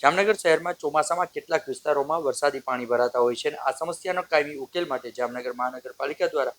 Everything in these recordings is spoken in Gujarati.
જામનગર શહેરમાં ચોમાસામાં કેટલાક વિસ્તારોમાં વરસાદી પાણી ભરાતા હોય છે અને આ સમસ્યાનો કાયમી ઉકેલ માટે જામનગર મહાનગરપાલિકા દ્વારા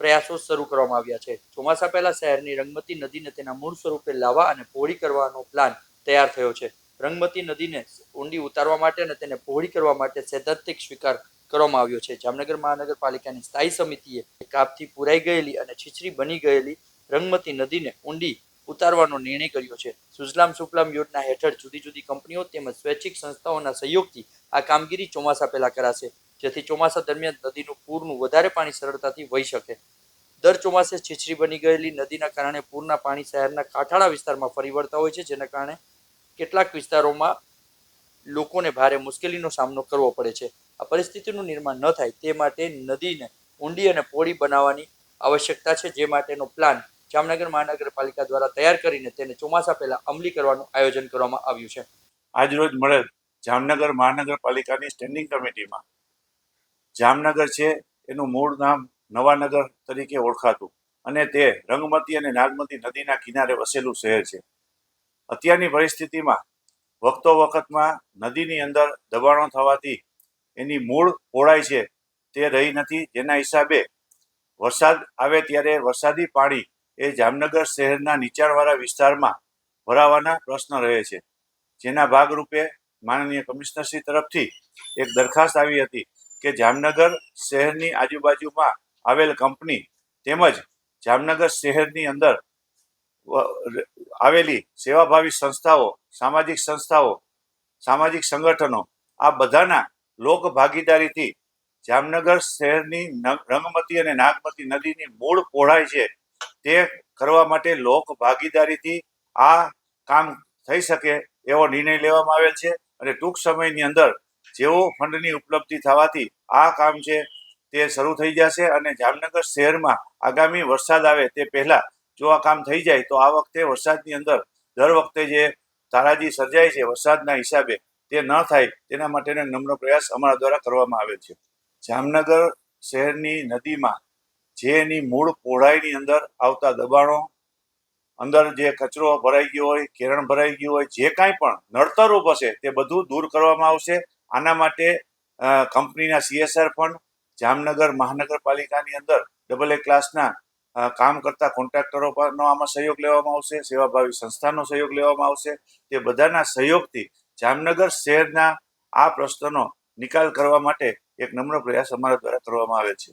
પ્રયાસો શરૂ કરવામાં આવ્યા છે. ચોમાસા પહેલા શહેરની રંગમતી નદીને તેના મૂળ સ્વરૂપે લાવવા અને પહોળી કરવાનો પ્લાન તૈયાર થયો છે. રંગમતી નદીને ઊંડી ઉતારવા માટે અને તેને પહોળી કરવા માટે સૈદ્ધાંતિક સ્વીકાર કરવામાં આવ્યો છે. જામનગર મહાનગરપાલિકાની સ્થાયી સમિતિએ કાપથી પુરાઈ ગયેલી અને છીછરી બની ગયેલી રંગમતી નદીને ઊંડી ઉતારવાનો નિર્ણય કર્યો છે. સુજલામ સુફલામ યોજના હેઠળ જુદી જુદી કંપનીઓ તેમજ સ્વૈચ્છિક સંસ્થાઓના સહયોગથી આ કામગીરી ચોમાસા પહેલા કરાશે, જેથી ચોમાસા દરમિયાન નદીનું પૂરનું વધારે પાણી સરળતાથી વહી શકે. દર ચોમાસે છીછરી બની ગયેલી નદીના કારણે પૂરના પાણી શહેરના કાંઠાળા વિસ્તારમાં ફરી વળતા હોય છે, જેના કારણે કેટલાક વિસ્તારોમાં લોકોને ભારે મુશ્કેલીનો સામનો કરવો પડે છે. આ પરિસ્થિતિનું નિર્માણ ન થાય તે માટે નદીને ઊંડી અને પોળી બનાવવાની આવશ્યકતા છે, જે માટેનો પ્લાન જામનગર મહાનગરપાલિકા દ્વારા તૈયાર કરીને તેને ચોમાસા પહેલા અમલી કરવાનું આયોજન કરવામાં આવ્યું છે. આજરોજ મળેલ જામનગર મહાનગરપાલિકાની સ્ટેન્ડિંગ કમિટીમાં જામનગર છે એનું મૂળ નામ નવાનગર તરીકે ઓળખાતું અને તે રંગમતી અને નાગમતી નદીના કિનારે વસેલું શહેર છે. અત્યારની પરિસ્થિતિમાં વખતો વખતમાં નદીની અંદર દબાણો થવાથી એની મૂળ પહોળાઈ છે તે રહી નથી. જેના હિસાબે વરસાદ આવે ત્યારે વરસાદી પાણી એ જામનગર શહેરના નીચાણવાળા વિસ્તારમાં ભરાવાના પ્રશ્ન રહે છે. જેના ભાગરૂપે માનનીય કમિશનરશ્રી તરફથી એક દરખાસ્ત આવી હતી કે જામનગર શહેરની આજુબાજુમાં આવેલ કંપની તેમજ જામનગર શહેરની અંદર આવેલી સેવાભાવી સંસ્થાઓ, સામાજિક સંસ્થાઓ, સામાજિક સંગઠનો, આ બધાના લોક ભાગીદારીથી જામનગર શહેરની રંગમતી અને નાગમતી નદીની મૂળ પહોળાઈ છે તે કરવા માટે લોક ભાગીદારીથી આ કામ થઈ શકે એવો નિર્ણય લેવામાં આવેલ છે અને ટૂંક સમયની અંદર જેવો ફંડની ઉપલબ્ધિ થવાથી આ કામ છે તે શરૂ થઈ જશે અને જામનગર શહેરમાં આગામી વરસાદ આવે તે પહેલા જો આ કામ થઈ જાય તો આ વખતે વરસાદની અંદર દર વખતે જે તારાજી સર્જાય છે વરસાદના હિસાબે તે ન થાય તેના માટેનો નમ્ર પ્રયાસ અમારા દ્વારા કરવામાં આવે છે. જામનગર શહેરની નદીમાં જે એની મૂળ પહોળાઈની અંદર આવતા દબાણો, અંદર જે કચરો ભરાઈ ગયો હોય, કેરણ ભરાઈ ગયું હોય, જે કાંઈ પણ નડતરરૂપ હશે તે બધું દૂર કરવામાં આવશે. આના માટે કંપનીના સીએસઆર ફંડ જામનગર મહાનગરપાલિકાની અંદર ડબલ એ ક્લાસના કામ કરતા કોન્ટ્રાક્ટરો પરનો આમાં સહયોગ લેવામાં આવશે, સેવાભાવી સંસ્થાનો સહયોગ લેવામાં આવશે. તે બધાના સહયોગથી જામનગર શહેરના આ પ્રશ્નનો નિકાલ કરવા માટે એક નમ્ર પ્રયાસ અમારા દ્વારા કરવામાં આવે છે.